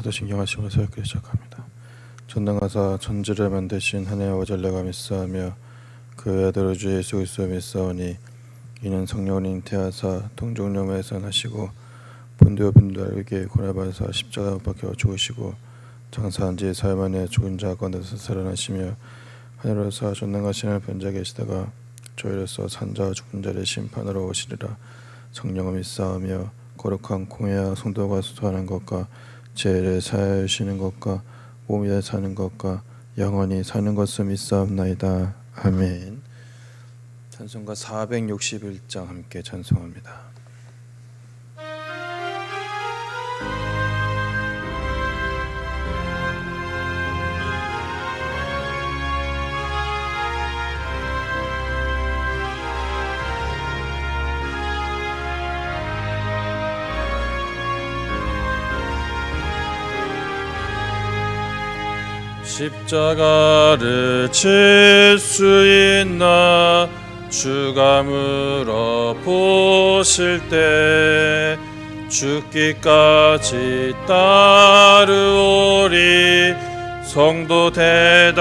사도신경 하시면서 읽기 시작합니다. 전능하사 천지를 만드신 하나님의 전례가 믿사하며 그 아들 주 예수 그리스도 믿사오니 이는 성령을 잉태하사 동정녀에서 나시고 본디오 빈도에게 고난받아사 십자가 못 박혀 죽으시고 장사한 지 사흘 만에 죽은 자 가운데서 살아나시며 하늘에서 전능하신 변자 계시다가 저희로서 산자와 죽은 자를 심판으로 오시리라 성령을 믿사하며 거룩한 공회와 성도가 소통하는 것과 죄를 사하여 주시는 것과 몸에 사는 것과 영원히 사는 것을 믿사옵나이다. 아멘. 찬송가 461장 함께 찬송합니다. 십자가를 칠 수 있나? 주가 물어보실 때 죽기까지 따르오리 성도 대답하였다.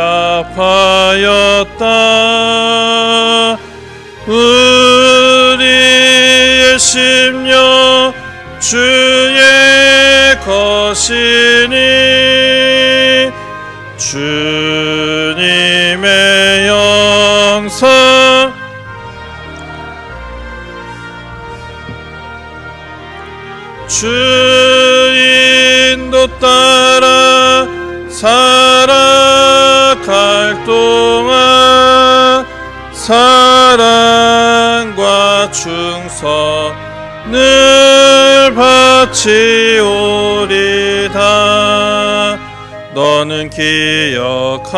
우리의 심령 주의 것이 충성을 바치오리다. 너는 기억하고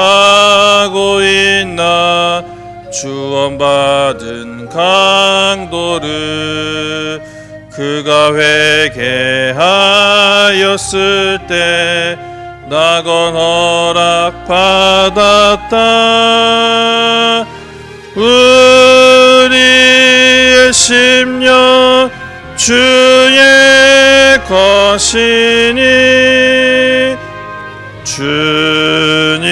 있나? 주원받은 강도를 그가 회개하였을 때 낙원 허락받았다 주의 것이니 주님의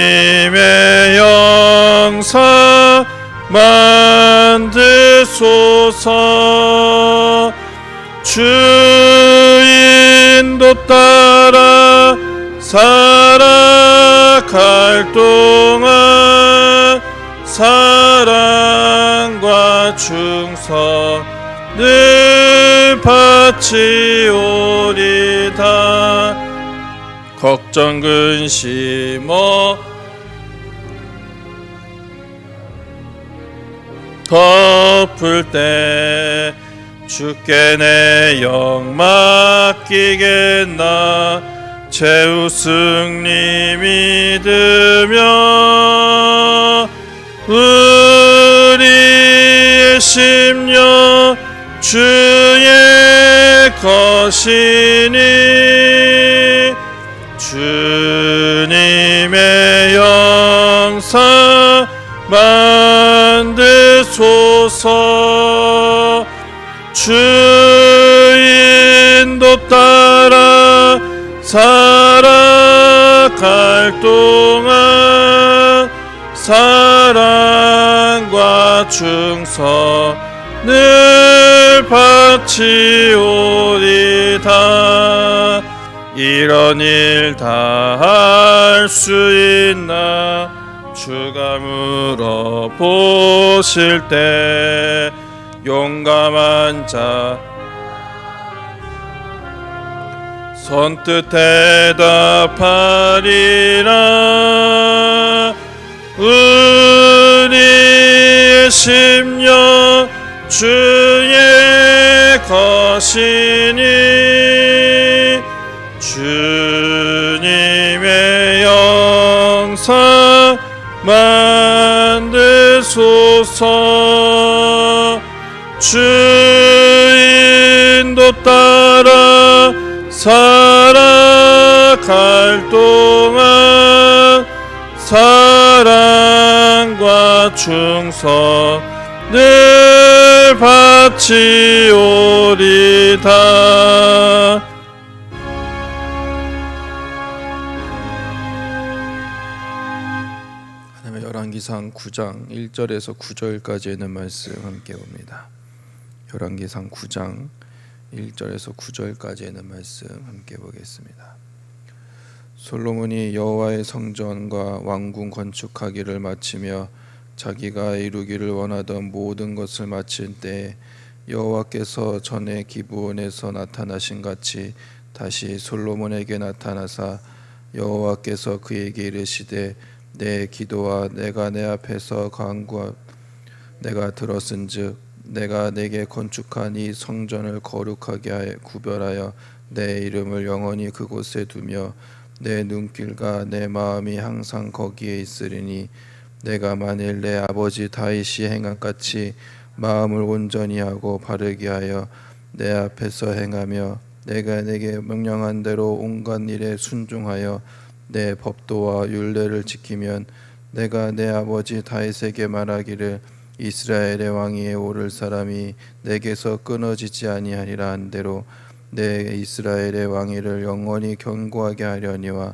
영상 만드소서. 주인도 따라 살아갈 동안 사랑과 충성을 바치오리다. 걱정 근심어 덮을 때 주께 내 영 맡기겠나? 제우승리 믿으며 우리의 심령 주의 것이니 주님의 영상 만드소서. 주인도 따라 살아갈 동안 사랑과 충성 을 바치오리다. 이런 일 다 할 수 있나? 주가 물어보실 때 용감한 자 선뜻 대답하리라. 우리의 심령 주의 것이니 주님의 영상 만드소서. 주인도 따라 살아갈 동안 사랑과 충성을 바치오리다. 하나님의 열왕기상 9장 1절에서 9절까지 있는 말씀 함께 봅니다. 열왕기상 9장 1절에서 9절까지 있는 말씀 함께 보겠습니다. 솔로몬이 여호와의 성전과 왕궁 건축하기를 마치며 자기가 이루기를 원하던 모든 것을 마칠 때 여호와께서 전에 기브온에서 나타나신 같이 다시 솔로몬에게 나타나사 여호와께서 그에게 이르시되 내 기도와 내가 내 앞에서 간구 내가 들었은즉 내가 내게 건축한 이 성전을 거룩하게 하여 구별하여 내 이름을 영원히 그곳에 두며 내 눈길과 내 마음이 항상 거기에 있으리니 내가 만일 내 아버지 다윗이 행한 같이 마음을 온전히 하고 바르게 하여 내 앞에서 행하며 내가 내게 명령한 대로 온갖 일에 순종하여 내 법도와 율례를 지키면 내가 내 아버지 다윗에게 말하기를 이스라엘의 왕위에 오를 사람이 내게서 끊어지지 아니하리라 한 대로 내 이스라엘의 왕위를 영원히 견고하게 하려니와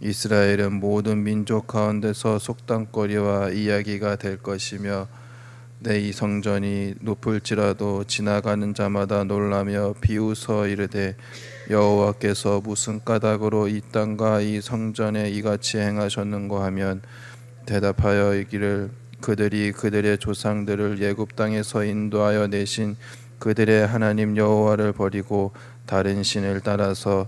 이스라엘은 모든 민족 가운데서 속담거리와 이야기가 될 것이며 내 이 성전이 높을지라도 지나가는 자마다 놀라며 비웃어 이르되 여호와께서 무슨 까닭으로 이 땅과 이 성전에 이같이 행하셨는고 하면 대답하여 이기를 그들이 그들의 조상들을 예굽 땅에서 인도하여 내신 그들의 하나님 여호와를 버리고 다른 신을 따라서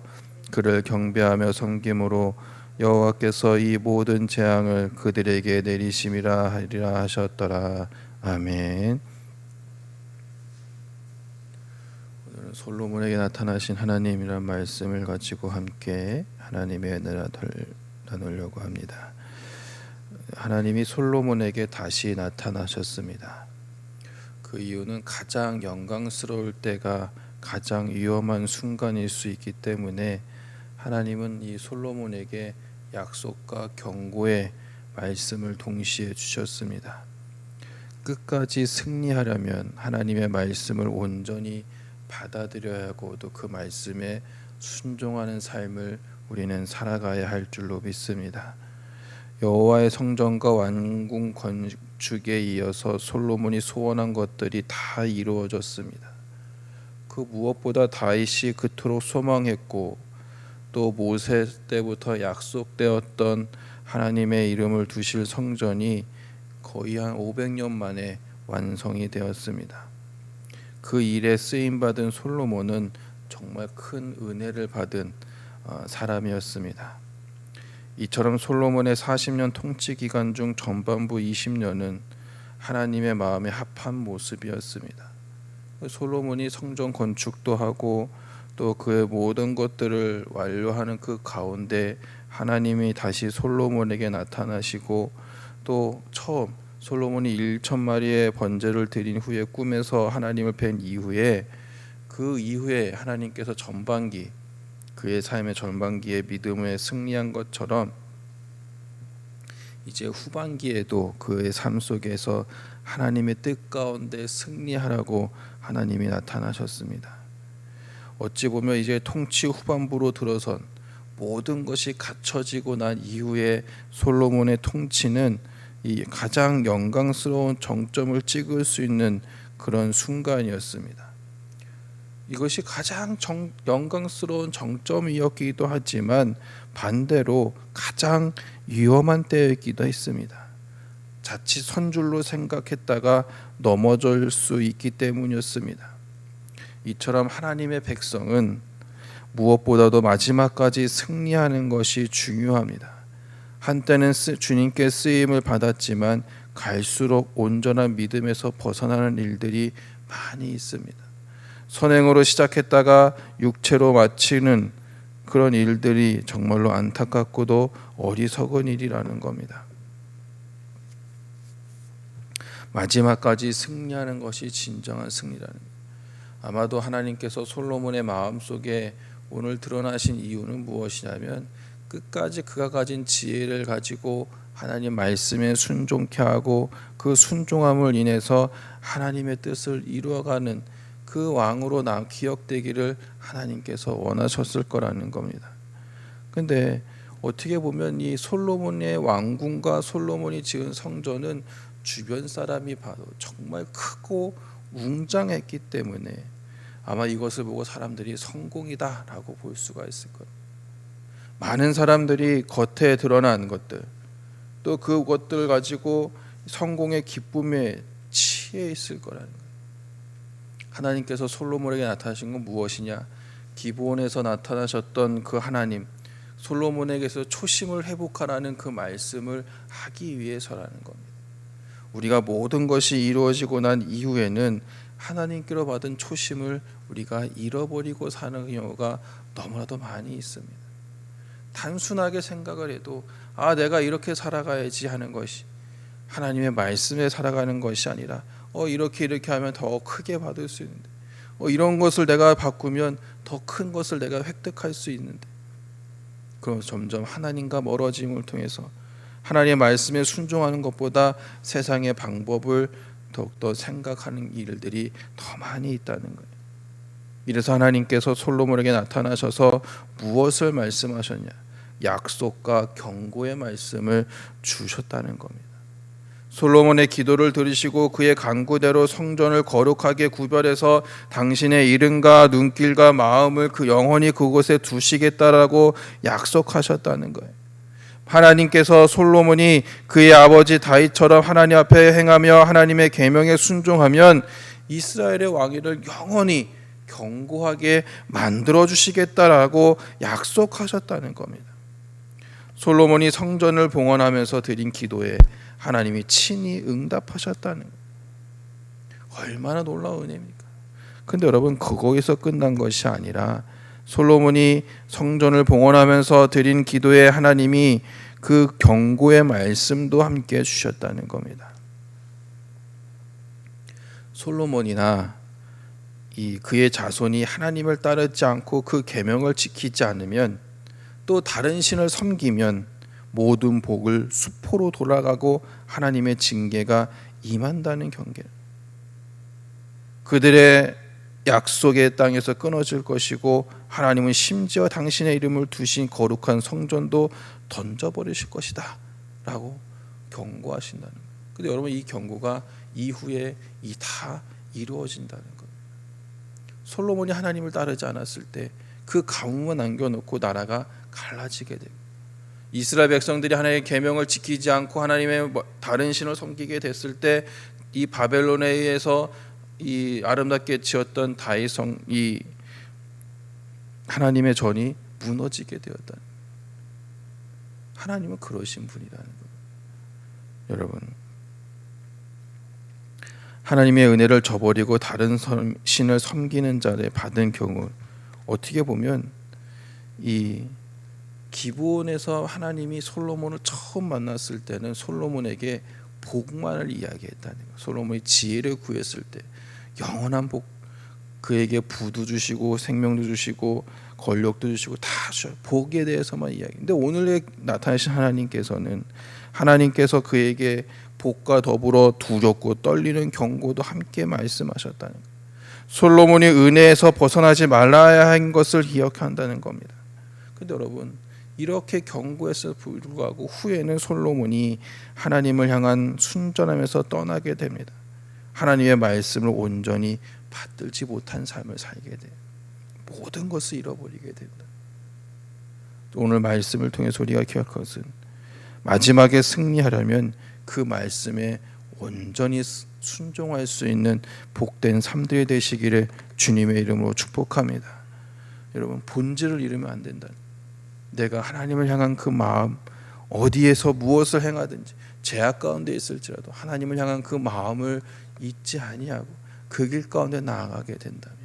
그를 경배하며 섬김으로 여호와께서 이 모든 재앙을 그들에게 내리심이라 하리라 하셨더라 아멘. 오늘은 솔로몬에게 나타나신 하나님이란 말씀을 가지고 함께 하나님의 은혜를 나누려고 합니다. 하나님이 솔로몬에게 다시 나타나셨습니다. 그 이유는 가장 영광스러울 때가 가장 위험한 순간일 수 있기 때문에 하나님은 이 솔로몬에게 약속과 경고의 말씀을 동시에 주셨습니다. 끝까지 승리하려면 하나님의 말씀을 온전히 받아들여야 하고 또 그 말씀에 순종하는 삶을 우리는 살아가야 할 줄로 믿습니다. 여호와의 성전과 왕궁 건축에 이어서 솔로몬이 소원한 것들이 다 이루어졌습니다. 그 무엇보다 다윗이 그토록 소망했고 또 모세 때부터 약속되었던 하나님의 이름을 두실 성전이 거의 한 500년 만에 완성이 되었습니다. 그 일에 쓰임 받은 솔로몬은 정말 큰 은혜를 받은 어, 사람이었습니다. 이처럼 솔로몬의 40년 통치 기간 중 전반부 20년은 하나님의 마음에 합한 모습이었습니다. 솔로몬이 성전 건축도 하고 또 그의 모든 것들을 완료하는 그 가운데 하나님이 다시 솔로몬에게 나타나시고 또 처음 솔로몬이 1천 마리의 번제를 드린 후에 꿈에서 하나님을 뵌 이후에 그 이후에 하나님께서 전반기 그의 삶의 전반기에 믿음에 승리한 것처럼 이제 후반기에도 그의 삶 속에서 하나님의 뜻 가운데 승리하라고 하나님이 나타나셨습니다. 어찌 보면 이제 통치 후반부로 들어선 모든 것이 갖춰지고 난 이후에 솔로몬의 통치는 이 가장 영광스러운 정점을 찍을 수 있는 그런 순간이었습니다. 이것이 가장 정, 영광스러운 정점이었기도 하지만 반대로 가장 위험한 때이기도 했습니다. 자칫 선줄로 생각했다가 넘어질 수 있기 때문이었습니다. 이처럼 하나님의 백성은 무엇보다도 마지막까지 승리하는 것이 중요합니다. 한때는 주님께 쓰임을 받았지만 갈수록 온전한 믿음에서 벗어나는 일들이 많이 있습니다. 선행으로 시작했다가 육체로 마치는 그런 일들이 정말로 안타깝고도 어리석은 일이라는 겁니다. 마지막까지 승리하는 것이 진정한 승리라는. 아마도 하나님께서 솔로몬의 마음 속에 오늘 드러나신 이유는 무엇이냐면 끝까지 그가 가진 지혜를 가지고 하나님 말씀에 순종케 하고 그 순종함을 인해서 하나님의 뜻을 이루어가는 그 왕으로 남 기억되기를 하나님께서 원하셨을 거라는 겁니다. 근데 어떻게 보면 이 솔로몬의 왕궁과 솔로몬이 지은 성전은 주변 사람이 봐도 정말 크고 웅장했기 때문에 아마 이것을 보고 사람들이 성공이다라고 볼 수가 있을 거예요. 많은 사람들이 겉에 드러난 것들 또 그것들 가지고 성공의 기쁨에 취해 있을 거라는 거예요. 하나님께서 솔로몬에게 나타나신 건 무엇이냐? 기브온에서 나타나셨던 그 하나님 솔로몬에게서 초심을 회복하라는 그 말씀을 하기 위해서라는 겁니다. 우리가 모든 것이 이루어지고 난 이후에는 하나님께로 받은 초심을 우리가 잃어버리고 사는 경우가 너무나도 많이 있습니다. 단순하게 생각을 해도 아 내가 이렇게 살아가야지 하는 것이 하나님의 말씀에 살아가는 것이 아니라 어 이렇게 이렇게 하면 더 크게 받을 수 있는데 어 이런 것을 내가 바꾸면 더 큰 것을 내가 획득할 수 있는데 그럼 점점 하나님과 멀어짐을 통해서 하나님의 말씀에 순종하는 것보다 세상의 방법을 더욱더 생각하는 일들이 더 많이 있다는 거예요. 이래서 하나님께서 솔로몬에게 나타나셔서 무엇을 말씀하셨냐? 약속과 경고의 말씀을 주셨다는 겁니다. 솔로몬의 기도를 들으시고 그의 간구대로 성전을 거룩하게 구별해서 당신의 이름과 눈길과 마음을 그 영원히 그곳에 두시겠다라고 약속하셨다는 거예요. 하나님께서 솔로몬이 그의 아버지 다윗처럼 하나님 앞에 행하며 하나님의 계명에 순종하면 이스라엘의 왕위를 영원히 견고하게 만들어 주시겠다라고 약속하셨다는 겁니다. 솔로몬이 성전을 봉헌하면서 드린 기도에 하나님이 친히 응답하셨다는 얼마나 놀라운 은혜입니까? 근데 여러분 그거에서 끝난 것이 아니라 솔로몬이 성전을 봉헌하면서 드린 기도에 하나님이 그 경고의 말씀도 함께 주셨다는 겁니다. 솔로몬이나 이 그의 자손이 하나님을 따르지 않고 그 계명을 지키지 않으면 또 다른 신을 섬기면 모든 복을 수포로 돌아가고 하나님의 징계가 임한다는 경계. 그들의 약속의 땅에서 끊어질 것이고 하나님은 심지어 당신의 이름을 두신 거룩한 성전도 던져버리실 것이다 라고 경고하신다는 거예요. 근데 여러분 이 경고가 이후에 이 다 이루어진다는 거예요. 솔로몬이 하나님을 따르지 않았을 때 그 가뭄만 남겨놓고 나라가 갈라지게 되고 이스라엘 백성들이 하나님의 계명을 지키지 않고 하나님의 뭐 다른 신을 섬기게 됐을 때 이 바벨론에 의해서 이 아름답게 지었던 다윗성 이 하나님의 전이 무너지게 되었다. 하나님은 그러신 분이라는 거예요. 여러분 하나님의 은혜를 저버리고 다른 신을 섬기는 자를 받은 경우 어떻게 보면 이 기브온에서 하나님이 솔로몬을 처음 만났을 때는 솔로몬에게 복만을 이야기했다는 거예요. 솔로몬이 지혜를 구했을 때 영원한 복 그에게 부도 주시고 생명도 주시고 권력도 주시고 다 주셔요. 복에 대해서만 이야기. 근데 오늘 나타나신 하나님께서는 하나님께서 그에게 복과 더불어 두렵고 떨리는 경고도 함께 말씀하셨다는 거예요. 솔로몬이 은혜에서 벗어나지 말아야 한 것을 기억한다는 겁니다. 근데 여러분 이렇게 경고했을 불구하고 후에는 솔로몬이 하나님을 향한 순전함에서 떠나게 됩니다. 하나님의 말씀을 온전히 받들지 못한 삶을 살게 돼요. 모든 것을 잃어버리게 된다. 오늘 말씀을 통해서 우리가 기억할 것은 마지막에 승리하려면 그 말씀에 온전히 순종할 수 있는 복된 삶들이 되시기를 주님의 이름으로 축복합니다. 여러분 본질을 잃으면 안 된다. 내가 하나님을 향한 그 마음 어디에서 무엇을 행하든지 죄악 가운데 있을지라도 하나님을 향한 그 마음을 잊지 아니하고 그 길 가운데 나아가게 된다면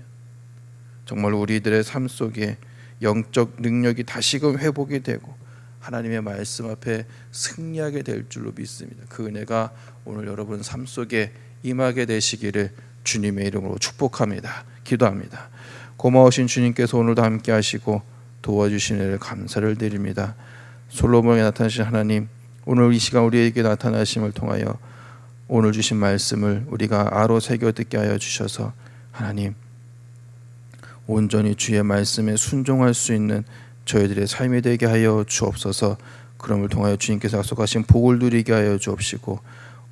정말 우리들의 삶 속에 영적 능력이 다시금 회복이 되고 하나님의 말씀 앞에 승리하게 될 줄로 믿습니다. 그 은혜가 오늘 여러분 삶 속에 임하게 되시기를 주님의 이름으로 축복합니다. 기도합니다. 고마우신 주님께서 오늘도 함께 하시고 도와주신 은혜를 감사를 드립니다. 솔로몬에 나타나신 하나님 오늘 이 시간 우리에게 나타나심을 통하여 오늘 주신 말씀을 우리가 아로 새겨 듣게 하여 주셔서 하나님 온전히 주의 말씀에 순종할 수 있는 저희들의 삶이 되게 하여 주옵소서. 그럼을 통하여 주님께서 약속하신 복을 누리게 하여 주옵시고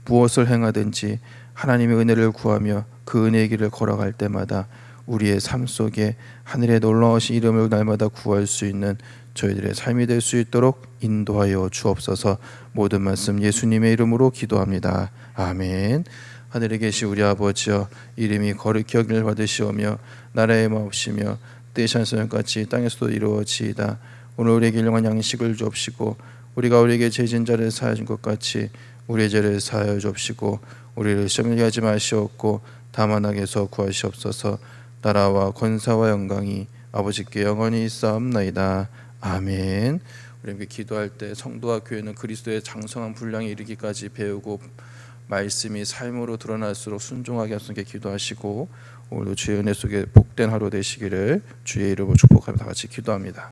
무엇을 행하든지 하나님의 은혜를 구하며 그 은혜의 길을 걸어갈 때마다 우리의 삶 속에 하늘의 놀라우신 이름을 날마다 구할 수 있는 저희들의 삶이 될 수 있도록 인도하여 주옵소서. 모든 말씀 예수님의 이름으로 기도합니다. 아멘. 하늘에 계신 우리 아버지여 이름이 거룩히 여김을 받으시오며 나라의 마옵시며 뜻이 하늘같이 땅에서도 이루어지이다. 오늘 우리에게 일용한 양식을 주옵시고 우리가 우리에게 죄진 자를 사하여 준것 같이 우리의 죄를 사하여 주옵시고 우리를 시험에 하지 마시옵고 다만 악에서 구하시옵소서. 나라와 권사와 영광이 아버지께 영원히 있사옵나이다. 아멘. 우리 함께 기도할 때 성도와 교회는 그리스도의 장성한 분량에 이르기까지 배우고 말씀이 삶으로 드러날수록 순종하게 하시게 기도하시고 오늘도 주의 은혜 속에 복된 하루 되시기를 주의 이름으로 축복하며 다 같이 기도합니다.